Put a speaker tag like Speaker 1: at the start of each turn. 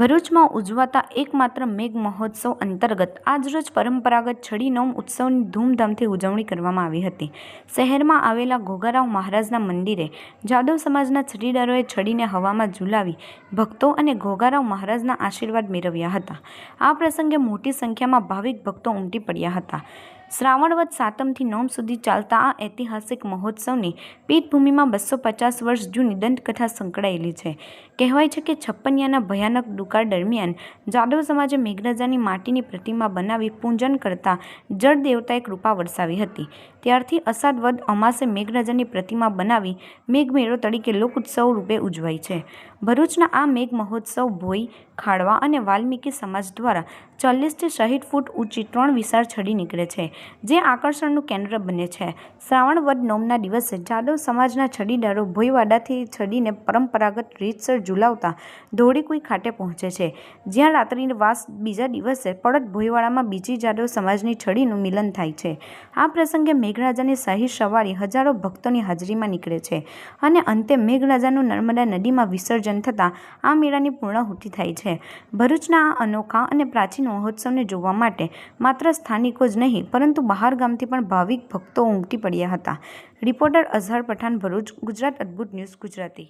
Speaker 1: ભરૂચમાં ઉજવાતા એકમાત્ર મેઘ મહોત્સવ અંતર્ગત આજરોજ પરંપરાગત છડી નોમ ઉત્સવની ધૂમધામથી ઉજવણી કરવામાં આવી હતી. શહેરમાં આવેલા ઘોઘારાવ મહારાજના મંદિરે જાદવ સમાજના છડીદારોએ છડીને હવામાં ઝુલાવી ભક્તો અને ઘોઘારાવ મહારાજના આશીર્વાદ મેળવ્યા હતા. આ પ્રસંગે મોટી સંખ્યામાં ભાવિક ભક્તો ઉમટી પડ્યા હતા. શ્રાવણ વધ સાતમથી નોમ સુધી ચાલતા આ ઐતિહાસિક મહોત્સવની પીઠભૂમિમાં બસો પચાસ વર્ષ જૂની દંતકથા સંકળાયેલી છે. કહેવાય છે કે છપ્પનિયાના ભયાનક દુકાળ દરમિયાન જાદવ સમાજે મેઘરાજાની માટીની પ્રતિમા બનાવી પૂજન કરતા જળ દેવતાએ કૃપા વરસાવી હતી. ત્યારથી અષાઢ વદ અમાસે મેઘરાજાની પ્રતિમા બનાવી મેઘમેળો તરીકે લોકોત્સવ રૂપે ઉજવાય છે. ભરૂચના આ મેઘ મહોત્સવ ભોઈ, ખાડવા અને વાલ્મીકી સમાજ દ્વારા ચાલીસથી સાહીઠ ફૂટ ઊંચી ત્રણ વિશાળ છડી નીકળે છે. જે આકર્ષણનું કેન્દ્ર બને છે. શ્રાવણ વદ નોમના દિવસે જાદવ સમાજના છડીદારો ભોઈવાડાથી છડીને પરંપરાગત રીતસર ઝુલાવતા ધોળીકુઈ ખાતે પહોંચે છે. જ્યાં રાત્રિની વાસ બીજા દિવસે પડત ભોઈવાડામાં બીજી જાદવ સમાજની છડીનું મિલન થાય છે. આ પ્રસંગે મેઘરાજાની શાહી સવારી હજારો ભક્તોની હાજરીમાં નીકળે છે અને અંતે મેઘરાજાનું નર્મદા નદીમાં વિસર્જન થતાં આ મેળાની પૂર્ણાહુતિ થાય છે. ભરૂચના આ અનોખા અને પ્રાચીન મહોત્સવને જોવા માટે માત્ર સ્થાનિકો જ નહીં પરંતુ બહાર ગામથી પણ ભાવિક ભક્તો ઉમટી પડ્યા હતા. રિપોર્ટર અઝહર પઠાણ ભરૂચ, ગુજરાત અદ્ભુત ન્યૂઝ ગુજરાતી.